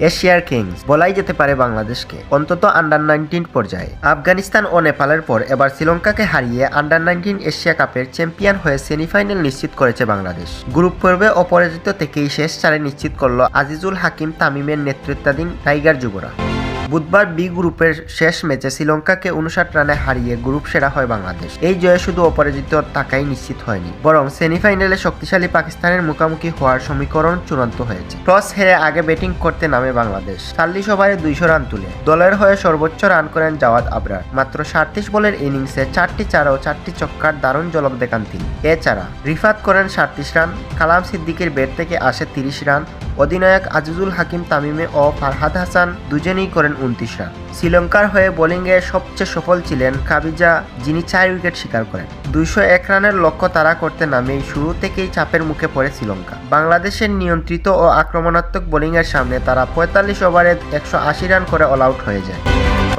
এশিয়ার কিংস বলাই যেতে পারে বাংলাদেশকে। অন্তত আন্ডার নাইনটিন পর্যায়ে। আফগানিস্তান ও নেপালের পর এবার শ্রীলঙ্কাকে হারিয়ে আন্ডার নাইনটিন এশিয়া কাপের চ্যাম্পিয়ন হয়ে সেমিফাইনাল নিশ্চিত করেছে বাংলাদেশ। গ্রুপ পর্বে অপরাজিত থেকেই শেষ চারে নিশ্চিত করল আজিজুল হাকিম তামিমের নেতৃত্বাধীন টাইগার যুবরা। বুধবার বি গ্রুপের শেষ ম্যাচে শ্রীলঙ্কাকে উনষাট রানে হারিয়ে গ্রুপ সেরা হয় বাংলাদেশ। এই জয়ে শুধু অপরাজিত টাকাই নিশ্চিত হয়নি, বরং সেমিফাইনালে শক্তিশালী পাকিস্তানের মুখোমুখি হওয়ার সমীকরণ চূড়ান্ত হয়েছে। টস হেরে আগে ব্যাটিং করতে নামে বাংলাদেশ। চাল্লিশ ওভারে দুইশো রান তুলে, দলের হয়ে সর্বোচ্চ রান করেন জাওয়াদ আবরার। মাত্র সাতত্রিশ বলের ইনিংসে চারটি চার ও চারটি চক্কার দারুণ ঝলক দেখান তিনি। এছাড়া রিফাত করেন সাতত্রিশ রান, কালাম সিদ্দিকের ব্যাট থেকে আসে তিরিশ রান অধিনায়ক আজিজুল হাকিম তামিমে ও ফারহাদ হাসান দুজনেই করেন উনত্রিশ। রান শ্রীলঙ্কার হয়ে বোলিংয়ে সবচেয়ে সফল ছিলেন কাবিজা যিনি চার উইকেট শিকার করেন। দুইশো এক রানের লক্ষ্য তারা করতে নামেই শুরু থেকেই চাপের মুখে পড়ে শ্রীলঙ্কা। বাংলাদেশের নিয়ন্ত্রিত ও আক্রমণাত্মক বোলিংয়ের সামনে তারা পঁয়তাল্লিশ ওভারে একশো আশি রান করে অল আউট হয়ে যায়।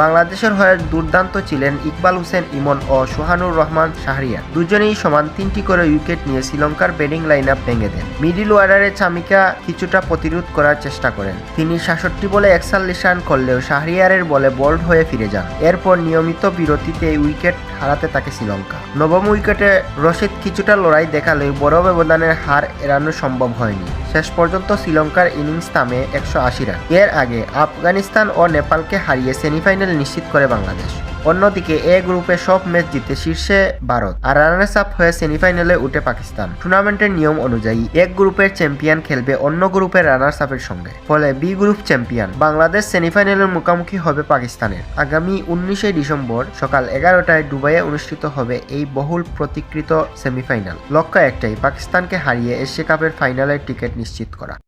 বাংলাদেশের হয়ে দুর্দান্ত ছিলেন ইকবাল হোসেন ইমন ও সোহানুর রহমান শাহরিয়ার। দুজনেই সমান তিনটি করে উইকেট নিয়ে শ্রীলঙ্কার ব্যাটিং লাইন আপ ভেঙে দেন। মিডিল ওয়ার্ডারে চামিকা কিছুটা প্রতিরোধ করার চেষ্টা করেন। তিনি সাতষট্টি বলে একচল্লিশ রান করলেও শাহরিয়ারের বলে বোল্ড হয়ে ফিরে যান। এরপর নিয়মিত বিরতিতে উইকেট হারাতে থাকে শ্রীলঙ্কা। নবম উইকেটে রশিদ কিছুটা লড়াই দেখালেও বড় ব্যবধানের হার এড়ানো সম্ভব হয়নি। শেষ পর্যন্ত শ্রীলঙ্কার ইনিংস থামে একশো আশি রান। এর আগে আফগানিস্তান ও নেপালকে হারিয়ে সেমিফাইনাল নিশ্চিত করে বাংলাদেশ। অন্যদিকে এ গ্রুপে সব ম্যাচ জিতে শীর্ষে ভারত আর রানার্স আপ হয়ে সেমিফাইনালে উঠে পাকিস্তান। টুর্নামেন্টের নিয়ম অনুযায়ী এক গ্রুপের চ্যাম্পিয়ন খেলবে অন্য গ্রুপের রানার্স আপের সঙ্গে। ফলে বি গ্রুপ চ্যাম্পিয়ন বাংলাদেশ সেমিফাইনালের মুখোমুখি হবে পাকিস্তানের। আগামী উনিশে ডিসেম্বর সকাল এগারোটায় দুবাইয়ে অনুষ্ঠিত হবে এই বহুল প্রতিকৃত সেমিফাইনাল। লক্ষ্য একটাই, পাকিস্তানকে হারিয়ে এশিয়া কাপের ফাইনালের টিকিট নিশ্চিত করা।